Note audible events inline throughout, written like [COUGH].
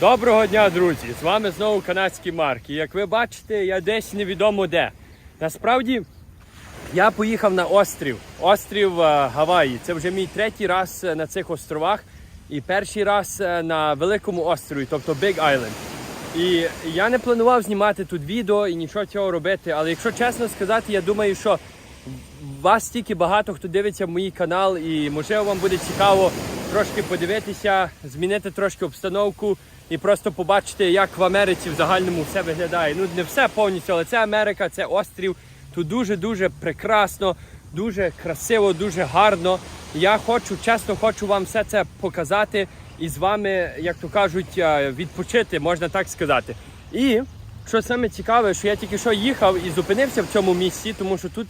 Доброго дня, друзі! З вами знову канадський Марк. І як ви бачите, я десь невідомо де. Насправді я поїхав на острів, острів е, Гаваї. Це вже мій третій раз е, на цих островах і перший раз е, на великому острові, тобто Big Island. І я не планував знімати тут відео і нічого цього робити. Але якщо чесно сказати, я думаю, що вас стільки багато хто дивиться в мій канал, і можливо вам буде цікаво трошки подивитися, змінити трошки обстановку і просто побачити, як в Америці в загальному все виглядає. Ну не все повністю, але це Америка, це острів. Тут дуже-дуже прекрасно, дуже красиво, дуже гарно. Я хочу, чесно, хочу вам все це показати і з вами, як то кажуть, е, відпочити, можна так сказати. І що саме цікаве, що я тільки що їхав і зупинився в цьому місці, тому що тут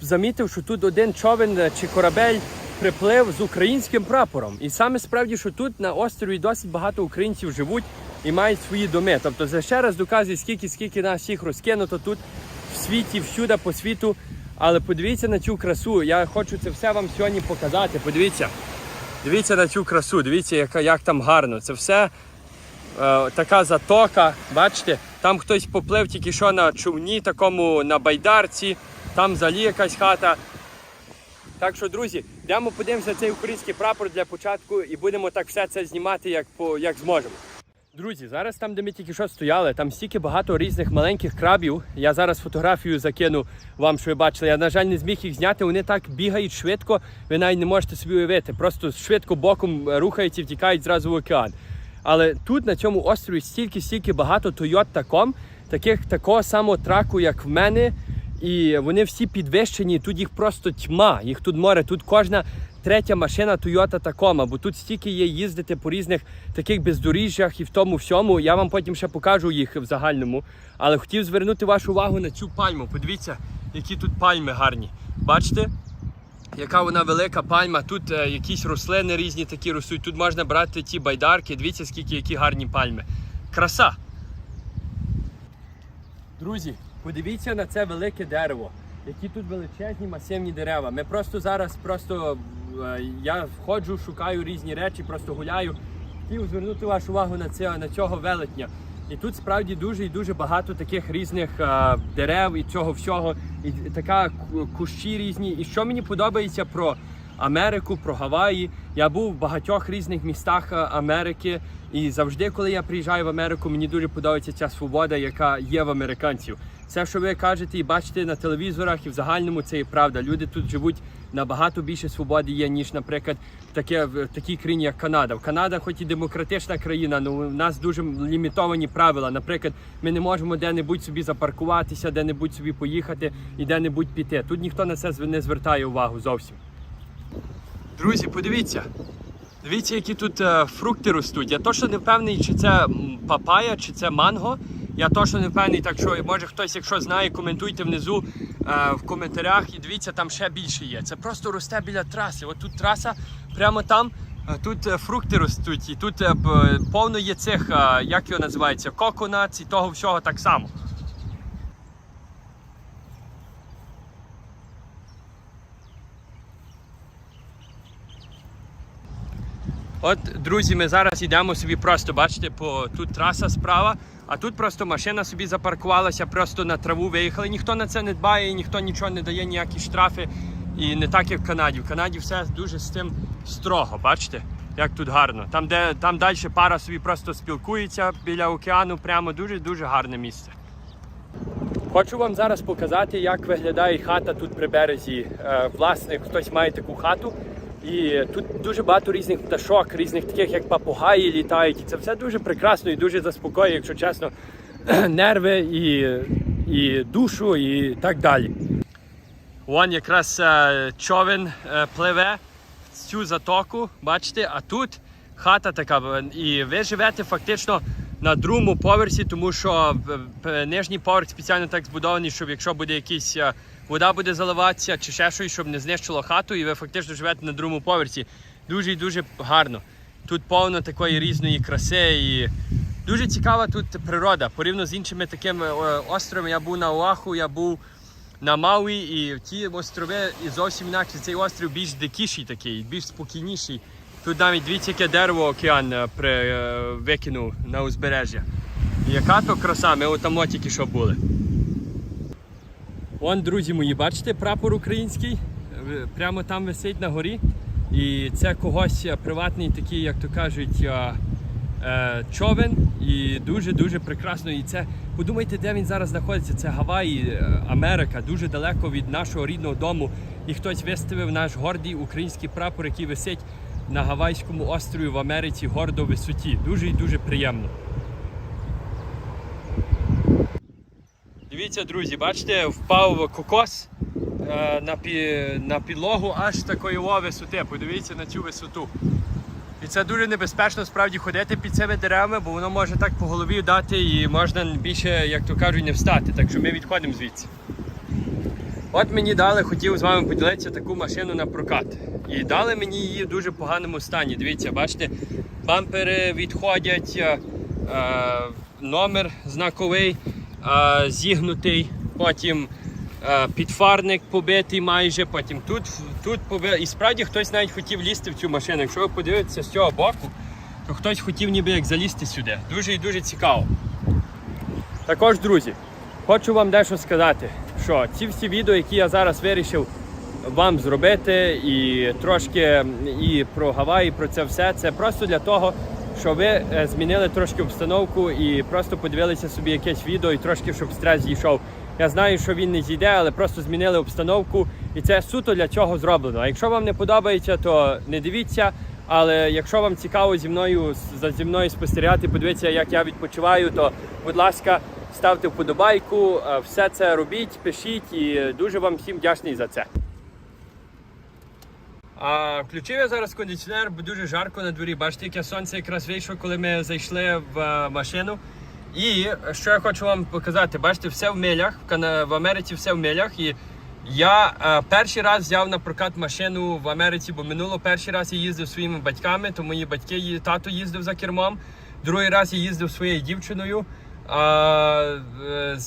замітив, що тут один човен чи корабель приплив з українським прапором. І саме справді, що тут на острові досить багато українців живуть і мають свої доми. Тобто, це ще раз доказує, скільки скільки нас всіх розкинуто тут в світі, всюди по світу. Але подивіться на цю красу. Я хочу це все вам сьогодні показати. Подивіться. Дивіться на цю красу, дивіться, яка, як там гарно. Це все е, така затока. Бачите, там хтось поплив тільки що на човні, такому на байдарці, там взагалі якась хата. Так що, друзі, йдемо подивимося цей український прапор для початку і будемо так все це знімати, як, по, як зможемо. Друзі, зараз там, де ми тільки що стояли, там стільки багато різних маленьких крабів. Я зараз фотографію закину вам, що ви бачили. Я, на жаль, не зміг їх зняти. Вони так бігають швидко, ви навіть не можете собі уявити. Просто швидко боком рухаються втікають зразу в океан. Але тут на цьому острові стільки-стільки багато Toyota Tacom, таких такого самого траку, як в мене. І вони всі підвищені, тут їх просто тьма, їх тут море, тут кожна третя машина Toyota Tacoma, бо тут стільки є їздити по різних таких бездоріжжях і в тому всьому. Я вам потім ще покажу їх в загальному. Але хотів звернути вашу увагу на цю пальму. Подивіться, які тут пальми гарні. Бачите? Яка вона велика пальма, тут е, якісь рослини різні такі ростуть. Тут можна брати ті байдарки. Дивіться, скільки які гарні пальми. Краса! Друзі, подивіться на це велике дерево. Які тут величезні масивні дерева. Ми просто зараз, просто е, я входжу, шукаю різні речі, просто гуляю. Хотів звернути вашу увагу на це, на цього велетня. І тут справді дуже і дуже багато таких різних е, дерев і цього всього, і така кущі різні. І що мені подобається про Америку, про Гаваї. Я був в багатьох різних містах е, Америки, і завжди, коли я приїжджаю в Америку, мені дуже подобається ця свобода, яка є в американців. Все, що ви кажете і бачите на телевізорах, і в загальному це і правда. Люди тут живуть набагато більше свободи є, ніж, наприклад, таке в такій країні, як Канада. В Канада, хоч і демократична країна, але у нас дуже лімітовані правила. Наприклад, ми не можемо де-небудь собі запаркуватися, де-небудь собі поїхати і де-небудь піти. Тут ніхто на це не звертає увагу зовсім. Друзі, подивіться. Дивіться, які тут е, фрукти ростуть. Я точно не впевнений, чи це папая, чи це манго. Я точно не впевнений, так що може хтось, якщо знає, коментуйте внизу е, в коментарях і дивіться, там ще більше є. Це просто росте біля траси. От тут траса, прямо там. е, Тут е, фрукти ростуть, і тут е, повно є цих, як його називається, коконац і того всього так само. От, друзі, ми зараз йдемо собі просто, бачите, по тут траса справа, а тут просто машина собі запаркувалася, просто на траву виїхали. Ніхто на це не дбає, ніхто нічого не дає, ніякі штрафи. І не так, як в Канаді. В Канаді все дуже з тим строго, бачите, як тут гарно. Там, де там далі пара собі просто спілкується біля океану, прямо дуже-дуже гарне місце. Хочу вам зараз показати, як виглядає хата тут при березі. Е, Власне, хтось має таку хату. І тут дуже багато різних пташок, різних таких, як папугаї літають. Це все дуже прекрасно і дуже заспокоює, якщо чесно, [CLEARS THROAT] нерви і, і душу, і так далі. Вон якраз е, човен е, пливе в цю затоку, бачите, а тут хата така. І ви живете фактично на другому поверсі, тому що е, нижній поверх спеціально так збудований, щоб якщо буде якийсь вода буде заливатися чи ще щось, щоб не знищило хату, і ви фактично живете на другому поверсі. Дуже і дуже гарно. Тут повно такої різної краси і дуже цікава тут природа. Порівняно з іншими такими е, островами. Я був на Оаху, я був на Мауї, і ті острови і зовсім інакше. Цей острів більш дикіший такий, більш спокійніший. Тут навіть дивіться, яке дерево океан е, при, е, викинув на узбережжя. Яка то краса, ми отамо тільки що були. Вон, друзі мої, бачите, прапор український е, прямо там висить на горі. І це когось е, приватний такий, як то кажуть, е, човен. І дуже-дуже прекрасно. І це подумайте, де він зараз знаходиться. Це Гаваї, Америка, дуже далеко від нашого рідного дому. І хтось виставив наш гордий український прапор, який висить на Гавайському острові в Америці, гордо висоті. Дуже і дуже приємно. Дивіться, друзі, бачите, впав кокос е, на, пі, на підлогу аж такої висоти. Подивіться на цю висоту. І це дуже небезпечно справді ходити під цими деревами, бо воно може так по голові дати і можна більше, як то кажуть, не встати. Так що ми відходимо звідси. От мені дали, хотів з вами поділитися таку машину на прокат. І дали мені її в дуже поганому стані. Дивіться, бачите, бампери відходять, е, е, номер знаковий зігнутий, потім е, підфарник побитий майже, потім тут, тут побитий. І справді хтось навіть хотів лізти в цю машину. Якщо ви подивитеся з цього боку, то хтось хотів ніби як залізти сюди. Дуже і дуже цікаво. Також, друзі, хочу вам дещо сказати, що ці всі відео, які я зараз вирішив вам зробити, і трошки і про Гаваї, про це все, це просто для того, щоб ви е, змінили трошки обстановку і просто подивилися собі якесь відео і трошки, щоб стрес зійшов. Я знаю, що він не зійде, але просто змінили обстановку, і це суто для цього зроблено. А якщо вам не подобається, то не дивіться. Але якщо вам цікаво зі мною за зі мною спостерігати, подивитися, як я відпочиваю, то будь ласка, ставте вподобайку, е, все це робіть, пишіть і дуже вам всім вдячний за це. А включив я зараз кондиціонер, бо дуже жарко на дворі. Бачите, яке сонце якраз вийшло, коли ми зайшли в е, машину. І що я хочу вам показати, бачите, все в милях, в, Америці все в милях. І я е, перший раз взяв на прокат машину в Америці, бо минуло перший раз я їздив своїми батьками, то мої батьки, тато їздив за кермом. Другий раз я їздив своєю дівчиною а, е,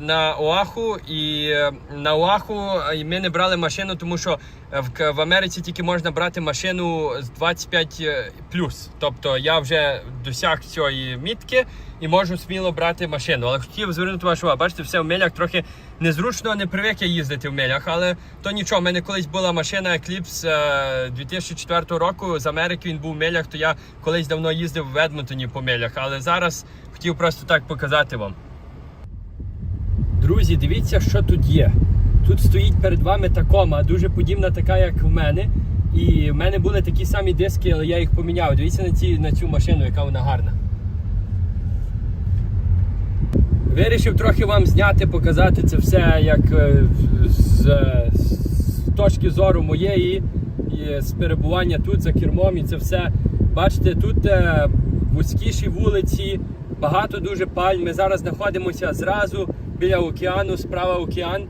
на Оаху. І е, на Оаху е, ми не брали машину, тому що в, в Америці тільки можна брати машину з 25 плюс. Тобто я вже досяг цієї мітки і можу сміло брати машину. Але хотів звернути вашу увагу, бачите, все в милях трохи незручно, не привик я їздити в милях, але то нічого. У мене колись була машина Eclipse е, 2004 року з Америки. Він був в милях, то я колись давно їздив в Едмонтоні по милях, але зараз хотів просто так показати вам. Друзі, дивіться, що тут є. Тут стоїть перед вами такома, дуже подібна така, як в мене. І в мене були такі самі диски, але я їх поміняв. Дивіться на, ці, на цю машину, яка вона гарна. Вирішив трохи вам зняти, показати це все як е, з, з точки зору моєї і з перебування тут за кермом. І це все. Бачите, тут е, вузькіші вулиці, багато дуже пальм. Ми зараз знаходимося зразу біля океану, справа океан.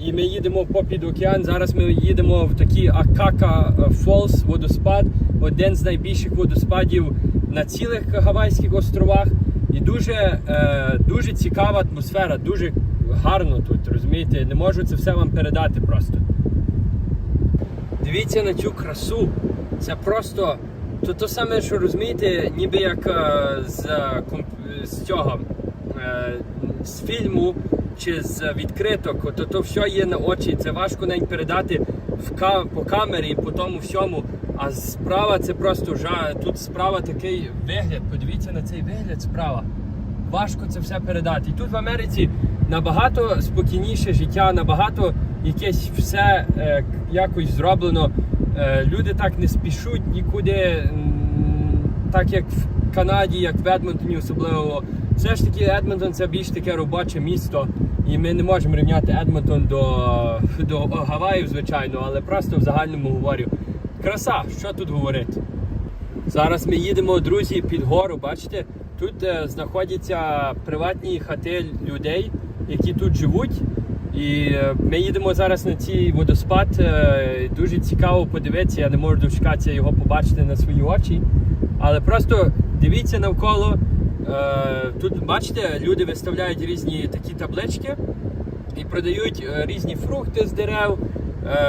І ми їдемо попід океан. Зараз ми їдемо в такий Акака Фолс водоспад, один з найбільших водоспадів на цілих Гавайських островах. І дуже, е, дуже цікава атмосфера, дуже гарно тут, розумієте? Не можу це все вам передати просто. Дивіться на цю красу. Це просто то, то саме, що розумієте, ніби як е, з, е, з цього е, з фільму чи з відкриток, то, то все є на очі. Це важко навіть передати в по камері по тому всьому. А справа це просто жа. Тут справа такий вигляд. Подивіться на цей вигляд справа. Важко це все передати. І тут в Америці набагато спокійніше життя, набагато якесь все е, якось зроблено. Е, люди так не спішуть нікуди, так як в Канаді, як в Едмонтоні особливо. Все ж таки Едмонтон це більш таке робоче місто. І ми не можемо рівняти Едмонтон до, до Гаваїв, звичайно, але просто в загальному говорю. Краса, що тут говорити? Зараз ми їдемо, друзі, під гору. Бачите, тут е, знаходяться приватні хати людей, які тут живуть. І е, ми їдемо зараз на цей водоспад. Е, дуже цікаво подивитися. Я не можу дочекатися його побачити на свої очі. Але просто дивіться навколо. Е, тут бачите, люди виставляють різні такі таблички і продають різні фрукти з дерев,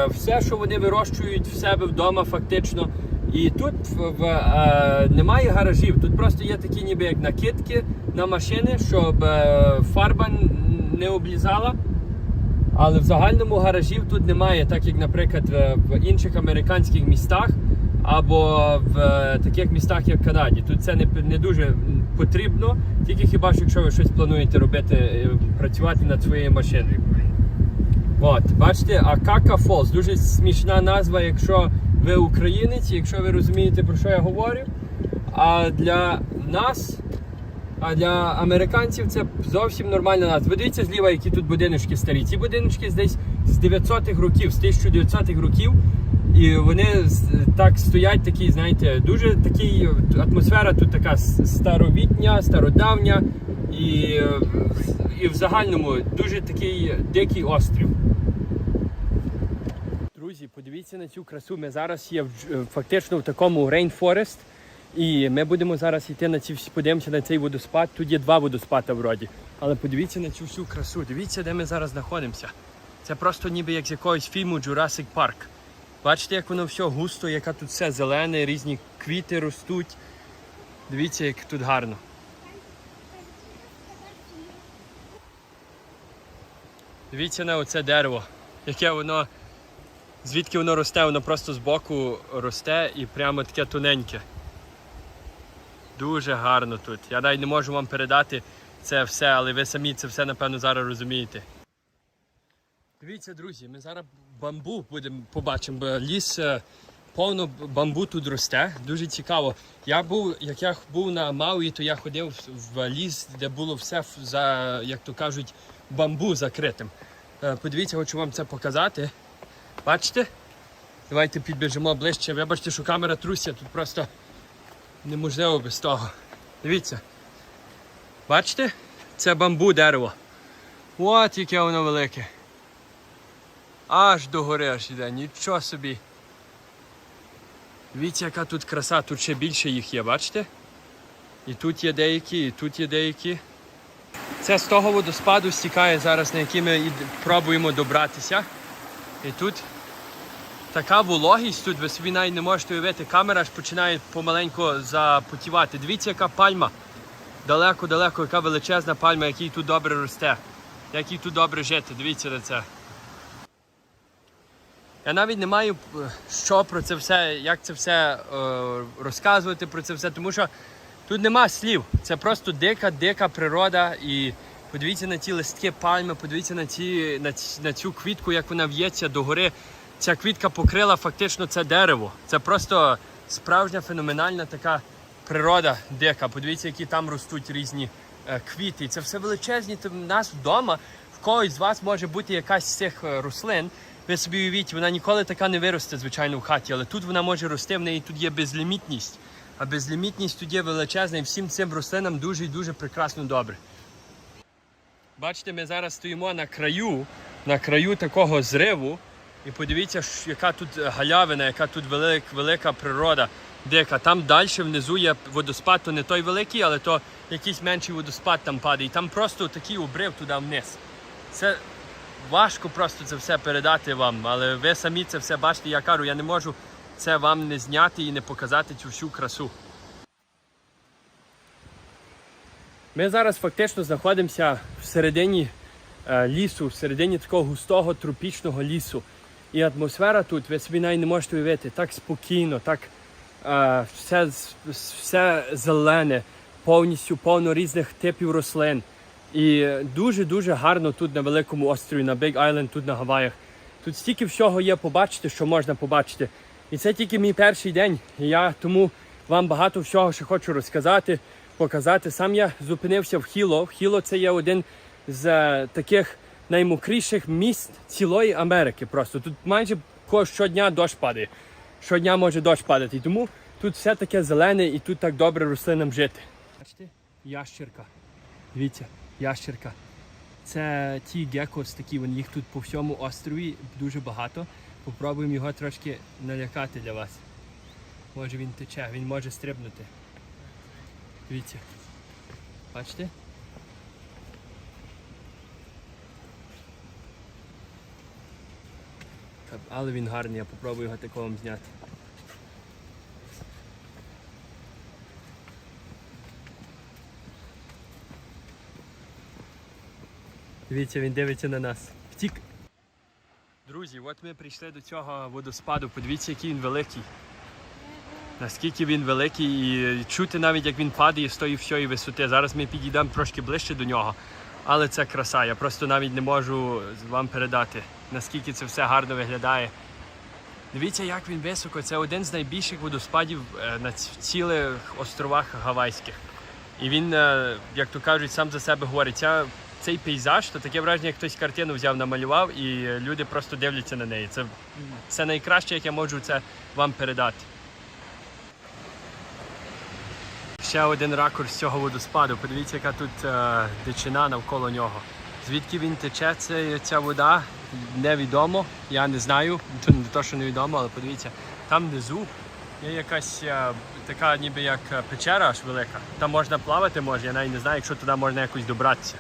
все, що вони вирощують в себе вдома, фактично. І тут в, е, немає гаражів, тут просто є такі ніби як накидки на машини, щоб фарба не облізала. Але в загальному гаражів тут немає, так як, наприклад, в, інших американських містах або в е, таких містах, як Канаді. Тут це не, не дуже потрібно, тільки хіба що якщо ви щось плануєте робити, е, працювати над своєю машиною. От, бачите, Акака Falls. Дуже смішна назва, якщо ви українець, якщо ви розумієте, про що я говорю. А для нас, а для американців це зовсім нормальна назва. Ви дивіться зліва, які тут будиночки старі. Ці будиночки десь з 900-х років, з 1900-х років. І вони так стоять, такі, знаєте, дуже такий атмосфера тут така старовітня, стародавня і, е, і в загальному дуже такий дикий острів. Друзі, подивіться на цю красу. Ми зараз є в, фактично в такому Rainforest. І ми будемо зараз йти на ці всі, подивимося на цей водоспад. Тут є два водоспади вроді. Але подивіться на цю всю красу. Дивіться, де ми зараз знаходимося. Це просто ніби як з якогось фільму Jurassic Park. Бачите, як воно все густо, яка тут все зелене, різні квіти ростуть. Дивіться, як тут гарно. Дивіться на оце дерево, яке воно, звідки воно росте, воно просто збоку росте і прямо таке тоненьке. Дуже гарно тут. Я навіть не можу вам передати це все, але ви самі це все напевно зараз розумієте. Дивіться, друзі, ми зараз бамбу будемо побачимо, бо ліс е, повно бамбу тут росте. Дуже цікаво. Я був, як я був на Мауї, то я ходив в- ліс, де було все за, як то кажуть, бамбу закритим. Е, Подивіться, хочу вам це показати. Бачите? Давайте підбіжимо ближче. Вибачте, що камера труся, тут просто неможливо без того. Дивіться. Бачите? Це бамбу дерево. От яке воно велике. Аж до гори аж іде, нічого собі. Дивіться, яка тут краса, тут ще більше їх є, бачите? І тут є деякі, і тут є деякі. Це з того водоспаду стікає зараз, на який ми пробуємо добратися. І тут така вологість, тут ви собі навіть не можете уявити, камера аж починає помаленьку запотівати. Дивіться, яка пальма. Далеко-далеко, яка величезна пальма, який тут добре росте. Як їй тут добре жити. Дивіться на це. Я навіть не маю е, що про це все, як це все е, розказувати про це все, тому що тут нема слів. Це просто дика, дика природа. І подивіться на ті листки пальми, подивіться на, ці, на, на цю квітку, як вона в'ється до гори. Ця квітка покрила фактично це дерево. Це просто справжня феноменальна така природа дика. Подивіться, які там ростуть різні е, квіти. Це все величезні. У нас вдома в когось з вас може бути якась з цих е, рослин. Ви собі уявіть, вона ніколи така не виросте, звичайно, в хаті, але тут вона може рости, в неї тут є безлімітність. А безлімітність тут є величезна і всім цим рослинам дуже і дуже прекрасно добре. Бачите, ми зараз стоїмо на краю, на краю такого зриву. І подивіться, яка тут галявина, яка тут велик, велика природа дика. Там далі внизу є водоспад, то не той великий, але то якийсь менший водоспад там падає. І там просто такий обрив туди вниз. Це важко просто це все передати вам, але ви самі це все бачите, я кажу, я не можу це вам не зняти і не показати цю всю красу. Ми зараз фактично знаходимося всередині е, лісу, всередині такого густого тропічного лісу. І атмосфера тут, ви собі навіть не можете уявити, так спокійно, так е, все, все зелене, повністю повно різних типів рослин. І дуже-дуже гарно тут на великому острові, на Big Island, тут на Гаваях. Тут стільки всього є побачити, що можна побачити. І це тільки мій перший день. І я тому вам багато всього ще хочу розказати, показати. Сам я зупинився в Хіло. Хіло це є один з е, таких наймокріших міст цілої Америки. Просто тут майже щодня дощ падає. Щодня може дощ падати. Тому тут все таке зелене і тут так добре рослинам жити. Бачите, ящерка. Дивіться, ящерка. Це ті гекос такі, вони їх тут по всьому острові дуже багато. Попробуємо його трошки налякати для вас. Може він тече, він може стрибнути. Дивіться. Бачите? Але він гарний, я попробую його таком зняти. Дивіться, він дивиться на нас. Втік! Друзі, от ми прийшли до цього водоспаду. Подивіться, який він великий. Наскільки він великий і чути навіть як він падає з тої всьої висоти. Зараз ми підійдемо трошки ближче до нього, але це краса. Я просто навіть не можу вам передати наскільки це все гарно виглядає. Дивіться, як він високо. Це один з найбільших водоспадів е, на цілих островах Гавайських. І він, е, як то кажуть, сам за себе говорить. Ця, цей пейзаж, то таке враження, як хтось картину взяв, намалював, і люди просто дивляться на неї. Це, це найкраще, як я можу це вам передати. Ще один ракурс цього водоспаду. Подивіться, яка тут е, дичина навколо нього. Звідки він тече, це, ця вода, невідомо. Я не знаю. Це не те, що невідомо, але подивіться, там внизу є якась е, така, ніби як е, печера аж велика. Там можна плавати, може, я навіть не знаю, якщо туди можна якось добратися.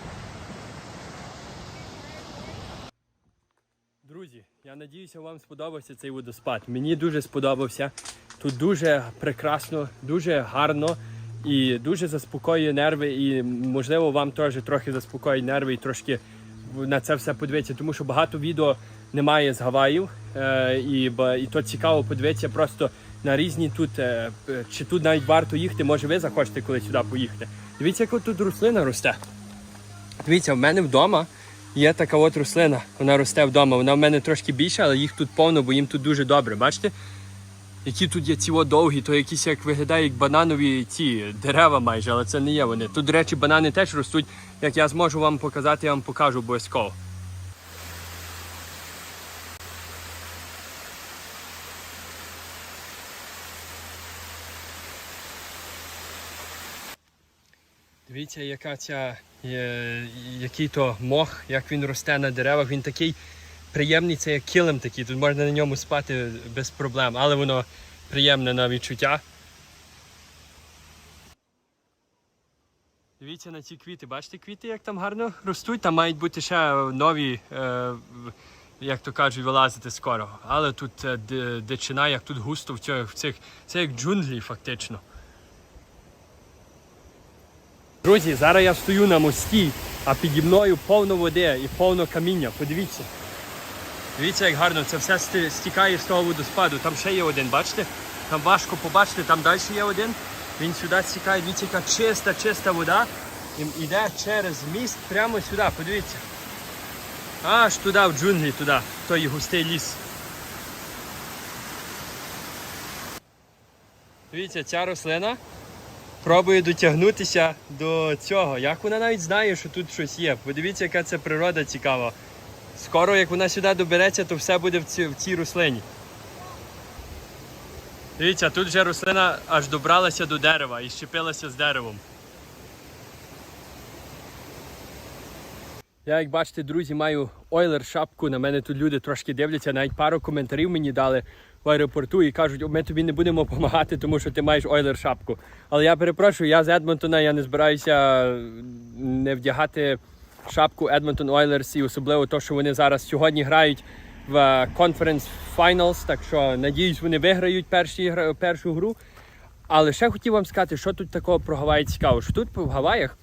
Друзі, я надіюся, вам сподобався цей водоспад. Мені дуже сподобався. Тут дуже прекрасно, дуже гарно і дуже заспокоює нерви. І можливо вам теж трохи заспокоїть нерви і трошки на це все подивитися, тому що багато відео немає з Гаваїв. Е, і, і то цікаво подивитися просто на різні тут, е, чи тут навіть варто їхати, може ви захочете коли сюди поїхати. Дивіться, яка тут рослина росте. Дивіться, в мене вдома є така от рослина. Вона росте вдома. Вона в мене трошки більша, але їх тут повно, бо їм тут дуже добре. Бачите? Які тут є ці довгі, то якісь як виглядає як бананові ці дерева майже, але це не є вони. Тут, до речі, банани теж ростуть. Як я зможу вам показати, я вам покажу обов'язково. Дивіться, яка ця, який то мох, як він росте на деревах. Він такий приємний, це як килим такий. Тут можна на ньому спати без проблем, але воно приємне на відчуття. Дивіться на ці квіти. Бачите квіти, як там гарно ростуть? Там мають бути ще нові, е, як то кажуть, вилазити скоро. Але тут е, дичина, як тут густо в цих, в цих. Це як джунглі, фактично. Друзі, зараз я стою на мості, а піді мною повно води і повно каміння. Подивіться. Дивіться, як гарно це все стікає з того водоспаду. Там ще є один, бачите? Там важко побачити, там далі є один. Він сюди стікає, дивіться, яка чиста, чиста вода. І йде через міст прямо сюди, подивіться. Аж туди, в джунглі, туди, в той густий ліс. Дивіться, ця рослина пробує дотягнутися до цього. Як вона навіть знає, що тут щось є. Подивіться, яка це природа цікава. Скоро, як вона сюди добереться, то все буде в цій, в цій рослині. Дивіться, тут вже рослина аж добралася до дерева і щепилася з деревом. Я, як бачите, друзі, маю ойлер шапку. На мене тут люди трошки дивляться. Навіть пару коментарів мені дали в аеропорту і кажуть, ми тобі не будемо допомагати, тому що ти маєш ойлер шапку. Але я перепрошую, я з Едмонтона, я не збираюся не вдягати шапку Edmonton Oilers і особливо то, що вони зараз сьогодні грають в е, Conference Finals, так що надіюсь, вони виграють перші, першу гру. Але ще хотів вам сказати, що тут такого про Гаваї цікаво, що тут в Гаваях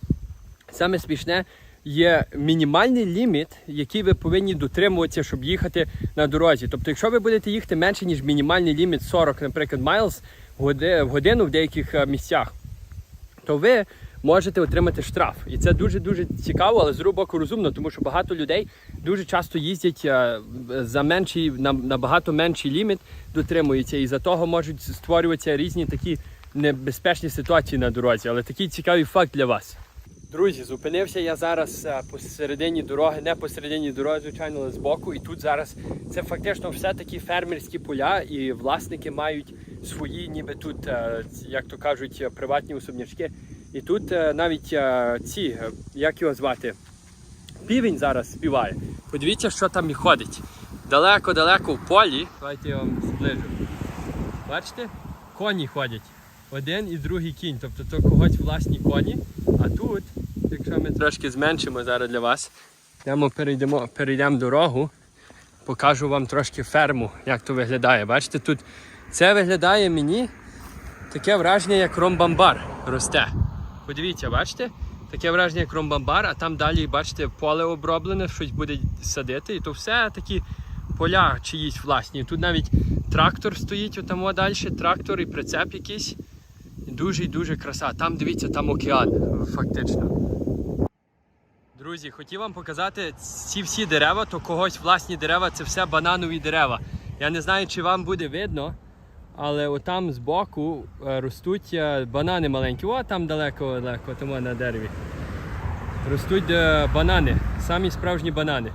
саме смішне є мінімальний ліміт, який ви повинні дотримуватися, щоб їхати на дорозі. Тобто, якщо ви будете їхати менше, ніж мінімальний ліміт 40, наприклад, майлз в годину в деяких е, місцях, то ви можете отримати штраф. І це дуже дуже цікаво, але з боку розумно, тому що багато людей дуже часто їздять е, за менший, на набагато менший ліміт, дотримуються, і за того можуть створюватися різні такі небезпечні ситуації на дорозі. Але такий цікавий факт для вас. Друзі, зупинився я зараз е, посередині дороги, не посередині дороги, звичайно, але збоку. І тут зараз це фактично все такі фермерські поля, і власники мають свої, ніби тут, е, як то кажуть, приватні особнячки. І тут е, навіть е, ці, е, як його звати, півень зараз співає. Подивіться, що там і ходить. Далеко-далеко в полі. Давайте я вам зближу. Бачите? Коні ходять. Один і другий кінь. Тобто то когось власні коні. А тут, якщо ми трошки зменшимо зараз для вас, йдемо, перейдемо, перейдемо дорогу, покажу вам трошки ферму, як то виглядає. Бачите, тут це виглядає мені таке враження, як ромбамбар росте. Подивіться, бачите? Таке враження, як ромбамбар, а там далі, бачите, поле оброблене, щось буде садити. І то все такі поля чиїсь власні. Тут навіть трактор стоїть, отамо далі, трактор і прицеп якийсь. Дуже і дуже краса. Там дивіться, там океан, фактично. Друзі, хотів вам показати ці всі дерева, то когось власні дерева, це все бананові дерева. Я не знаю, чи вам буде видно, але отам збоку е, ростуть е, банани маленькі. О, там далеко, далеко, тому на дереві. Ростуть е, банани, самі справжні банани.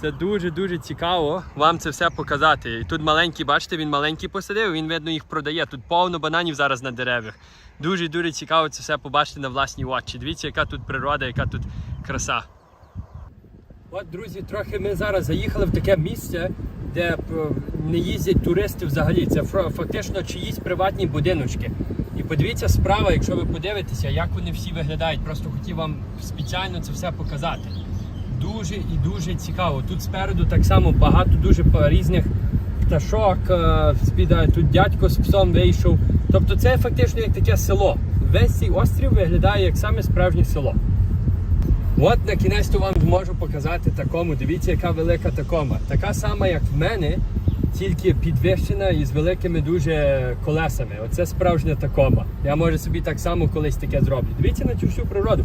Це дуже-дуже цікаво вам це все показати. І тут маленький, бачите, він маленький посадив, він видно їх продає. Тут повно бананів зараз на деревах. Дуже-дуже цікаво це все побачити на власні очі. Дивіться, яка тут природа, яка тут краса. От, друзі, трохи ми зараз заїхали в таке місце, де е, не їздять туристи взагалі. Це фактично чиїсь приватні будиночки. І подивіться справа, якщо ви подивитеся, як вони всі виглядають. Просто хотів вам спеціально це все показати. Дуже і дуже цікаво. Тут спереду так само багато дуже різних пташок. е. Тут дядько з псом вийшов. Тобто це фактично як таке село. Весь цей острів виглядає як саме справжнє село. От на кінець вам зможу показати такому. Дивіться, яка велика такома. Така сама, як в мене, тільки підвищена і з великими дуже колесами. Оце справжня такома. Я може собі так само колись таке зроблю. Дивіться на цю всю природу.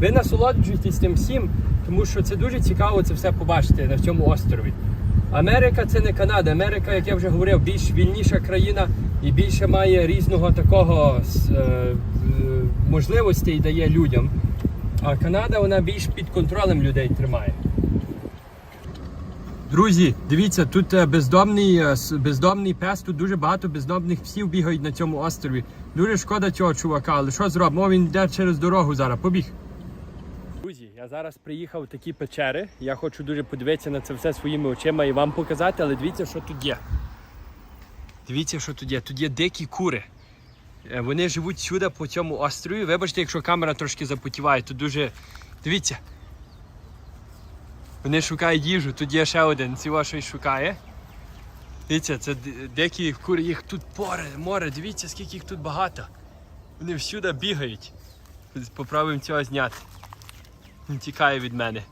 Ви насолоджуєтесь тим всім, тому що це дуже цікаво це все побачити на цьому острові. Америка це не Канада. Америка, як я вже говорив, більш вільніша країна і більше має різного такого е, е, можливостей дає людям. А Канада вона більш під контролем людей тримає. Друзі, дивіться, тут е, бездомний, е, бездомний пес, тут дуже багато бездомних псів бігають на цьому острові. Дуже шкода цього чувака, але що зробимо? Він йде через дорогу зараз, побіг. Друзі, я зараз приїхав в такі печери. Я хочу дуже подивитися на це все своїми очима і вам показати, але дивіться, що тут є. Дивіться, що тут є. Тут є дикі кури. Е, Вони живуть сюди по цьому острові. Вибачте, якщо камера трошки запотіває, тут дуже. Дивіться. Вони шукають їжу, тут є ще один, цього щось шукає. Дивіться, це д- дикі кури, їх тут море, море, дивіться, скільки їх тут багато. Вони всюди бігають. Попробуємо цього зняти. Він тікає від мене.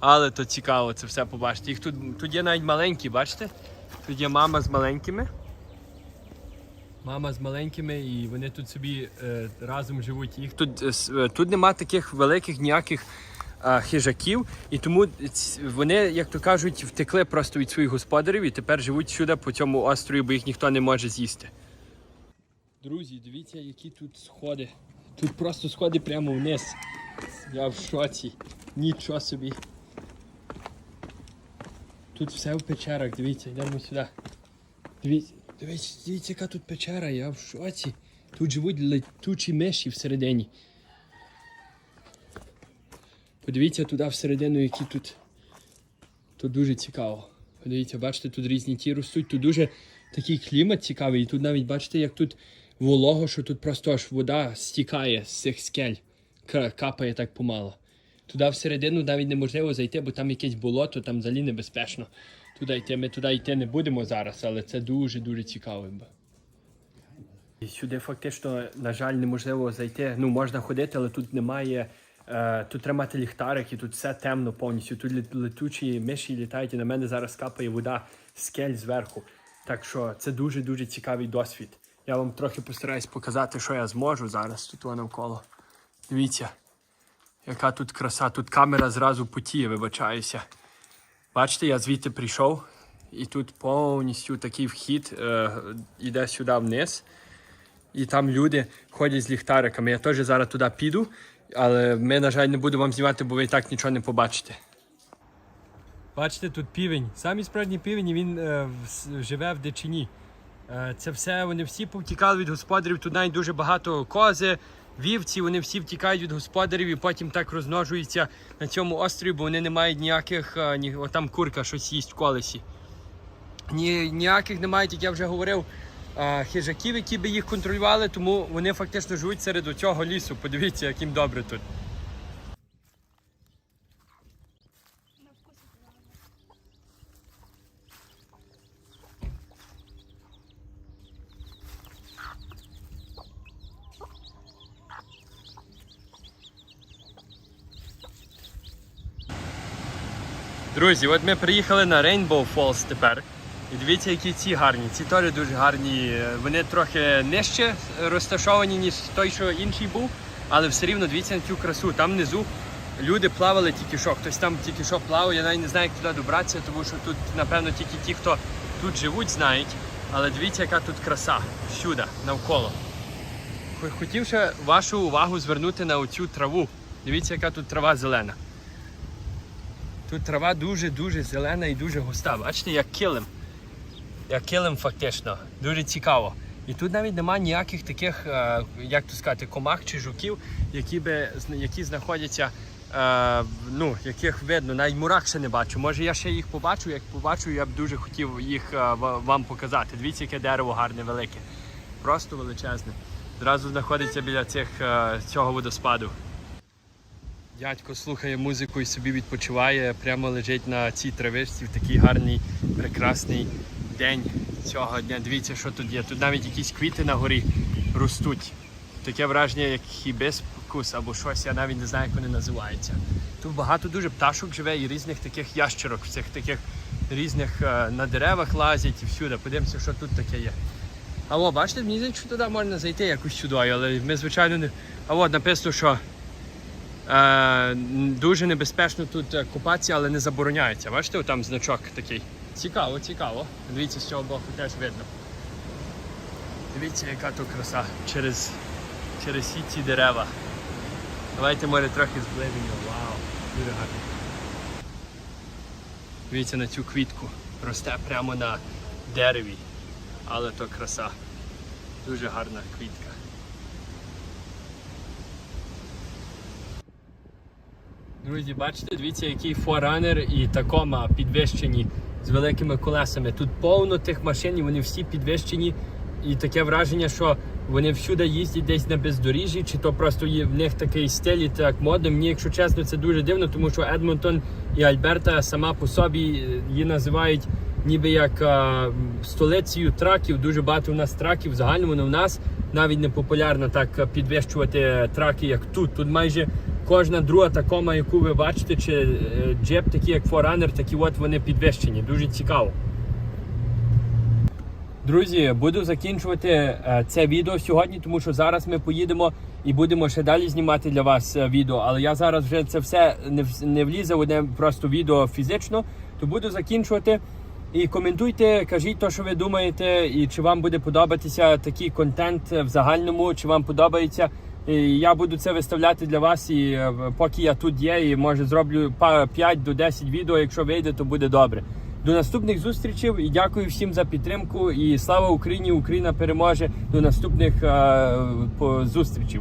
Але то цікаво це все побачити. Їх тут, тут є навіть маленькі, бачите? Тут є мама з маленькими. Мама з маленькими, і вони тут собі е, разом живуть. Їх тут, е, е, тут нема таких великих ніяких е, хижаків, і тому вони, як то кажуть, втекли просто від своїх господарів і тепер живуть сюди по цьому острові, бо їх ніхто не може з'їсти. Друзі, дивіться, які тут сходи. Тут просто сходи прямо вниз. Я в шоці. Нічого собі. Тут все в печерах, дивіться, йдемо сюди. Дивіться, дивіться, дивіться, яка тут печера, я в шоці. Тут живуть летучі миші всередині. Подивіться туди всередину, які тут. Тут дуже цікаво. Подивіться, бачите, тут різні ті ростуть. Тут дуже такий клімат цікавий. І тут навіть бачите, як тут волого, що тут просто аж вода стікає з цих скель. Капає так помало. Туди всередину навіть неможливо зайти, бо там якесь болото, там взагалі небезпечно. Туди йти. Ми туди йти не будемо зараз, але це дуже-дуже цікаво. Сюди фактично, на жаль, неможливо зайти. Ну, можна ходити, але тут немає. Е, тут треба мати ліхтарик, і тут все темно повністю. Тут летучі миші літають, і на мене зараз капає вода скель зверху. Так що це дуже-дуже цікавий досвід. Я вам трохи постараюсь показати, що я зможу зараз тут навколо. Дивіться, яка тут краса. Тут камера зразу потіє, вибачаюся. Бачите, я звідти прийшов, і тут повністю такий вхід е, іде сюди вниз. І там люди ходять з ліхтариками. Я теж зараз туди піду, але ми, на жаль, не будемо вам знімати, бо ви і так нічого не побачите. Бачите, тут півень. Самі справжні півень, він е, в- живе в дичині. Е, це все, вони всі повтікали від господарів. Тут навіть дуже багато кози, вівці, вони всі втікають від господарів і потім так розмножуються на цьому острові, бо вони не мають ніяких, е, ні, о, там курка щось їсть в колесі. Ні, ніяких немає, як я вже говорив, е, хижаків, які би їх контролювали, тому вони фактично живуть серед цього лісу. Подивіться, яким добре тут. Друзі, от ми приїхали на Rainbow Falls тепер. І дивіться, які ці гарні. Ці теж дуже гарні. Вони трохи нижче розташовані, ніж той, що інший був. Але все рівно дивіться на цю красу. Там внизу люди плавали тільки що. Хтось там тільки що плавав. Я навіть не знаю, як туди добратися, тому що тут, напевно, тільки ті, хто тут живуть, знають. Але дивіться, яка тут краса всюди, навколо. Хотів ще вашу увагу звернути на оцю траву. Дивіться, яка тут трава зелена. Тут трава дуже-дуже зелена і дуже густа. Бачите, як килим. Як килим фактично. Дуже цікаво. І тут навіть немає ніяких таких, е, як то сказати, комах чи жуків, які, би, які знаходяться, е, ну, яких видно, навіть мурах ще не бачу. Може я ще їх побачу, як побачу, я б дуже хотів їх е, вам показати. Дивіться, яке дерево гарне, велике. Просто величезне. Зразу знаходиться біля цих, цього водоспаду. Дядько слухає музику і собі відпочиває, прямо лежить на цій травичці в такий гарний, прекрасний день цього дня. Дивіться, що тут є. Тут навіть якісь квіти на горі ростуть. Таке враження, як хібискус або щось, я навіть не знаю, як вони називаються. Тут багато дуже пташок живе і різних таких ящерок, цих таких різних е, на деревах лазять і всюди. Подивимося, що тут таке є. А о, бачите, мені здається, що туди можна зайти якось сюди, але ми, звичайно, не. А от написано, що дуже небезпечно тут е, купатися, але не забороняється. Бачите, там значок такий. Цікаво, цікаво. Дивіться, з цього боку теж видно. Дивіться, яка тут краса через, через всі ці дерева. Давайте може трохи зближення. Вау, дуже гарно. Дивіться на цю квітку. Росте прямо на дереві. Але то краса. Дуже гарна квітка. Друзі, бачите, дивіться, який форанер і такома підвищені з великими колесами. Тут повно тих машин, і вони всі підвищені. І таке враження, що вони всюди їздять десь на бездоріжжі, чи то просто є в них такий стиль і так мода. Мені, якщо чесно, це дуже дивно, тому що Едмонтон і Альберта сама по собі е, її називають ніби як а, столицею траків. Дуже багато в нас траків. В загальному але в нас навіть не популярно так підвищувати траки, як тут. Тут майже кожна друга такома, яку ви бачите, чи е, джеп, такі як Forerunner, такі от вони підвищені. Дуже цікаво. Друзі, буду закінчувати е, це відео сьогодні, тому що зараз ми поїдемо і будемо ще далі знімати для вас е, відео. Але я зараз вже це все не влізе в одне просто відео фізично, то буду закінчувати. І коментуйте, кажіть те, що ви думаєте, і чи вам буде подобатися такий контент в загальному, чи вам подобається. Я буду це виставляти для вас, і е, поки я тут є, і може зроблю па- 5 до 10 відео. Якщо вийде, то буде добре. До наступних зустрічей і дякую всім за підтримку. І слава Україні! Україна переможе. До наступних е, зустрічей.